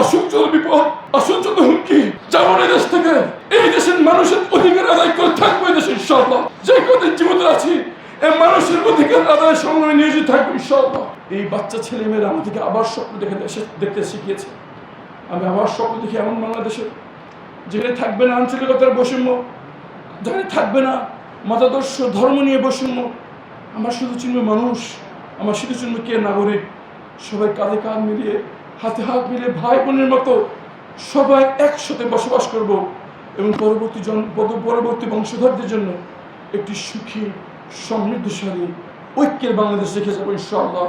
আসুক বিপদ আসুক হুমকি। যেমন এই দেশ থেকে, এই দেশের মানুষের অধিকার আদায় করে থাকব এই দেশে যে কদিন জীবিত আছি, এই মানুষের অধিকার আদায় সংগ্রামে নিয়োজিত থাকব ইনশাল্লাহ এই বাচ্চা ছেলে মেয়েরা আমাদেরকে আবার স্বপ্ন দেখে দেখতে শিখিয়েছে। আমি আবার স্বপ্ন দেখি এমন বাংলাদেশে, যেখানে থাকবে না আঞ্চলিকতার বৈষম্য, যেখানে থাকবে না মতাদর্শ, ধর্ম নিয়ে বৈষম্য। আমার শুধু চিনবে মানুষ, আমার শুধু চিনবে কে নাগরিক। সবাই কাঁধে কাঁধ মিলিয়ে হাতে হাত মিলে ভাই বোনের মতো সবাই একসাথে বসবাস করব এবং পরবর্তী জন পরবর্তী বংশধরদের জন্য একটি সুখী, সমৃদ্ধশালী, ঐক্যের বাংলাদেশ রেখে যাব ইনশাআল্লাহ।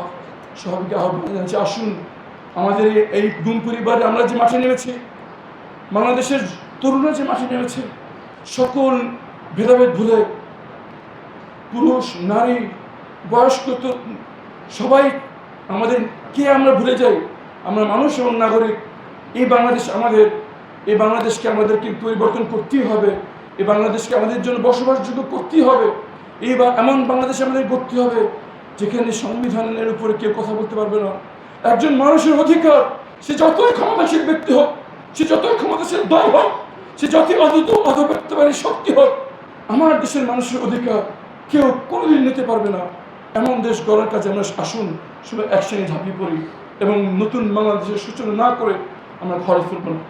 সবাইকে আহ্বান জানাচ্ছি, আসুন। আমাদের এই- দুম পরিবারে আমরা যে মাঠে নেমেছি, বাংলাদেশের তরুণরা যে মাঠে নেমেছে, সকল ভেদাভেদ ভুলে পুরুষ, নারী, বয়স্ক সবাই আমাদের কে আমরা ভুলে যাই আমরা মানুষ এবং নাগরিক, এই বাংলাদেশ আমাদের, এই বাংলাদেশকে আমাদেরকে পরিবর্তন করতেই হবে, এই বাংলাদেশকে আমাদের জন্য বসবাসযোগ্য করতেই হবে, এই বা, এমন বাংলাদেশ আমাদের করতে হবে, যেখানে সংবিধানের উপরে কেউ কথা বলতে পারবে না। একজন মানুষের অধিকার, সে যতই ক্ষমতাশীল ব্যক্তি হোক, সে যতই ক্ষমতাশীল দল হোক, সে যতই অদ্ভুত অধপত্যবারী শক্তি হোক, আমার দেশের মানুষের অধিকার কেউ কোনোদিন নিতে পারবে না। এমন দেশ গড়ার কাজে আমরা আসুন সবাই একসঙ্গে ঝাঁপিয়ে পড়ি। এবং নতুন বাংলাদেশের সূচনা না করে আমরা ঘরে ফিরব না।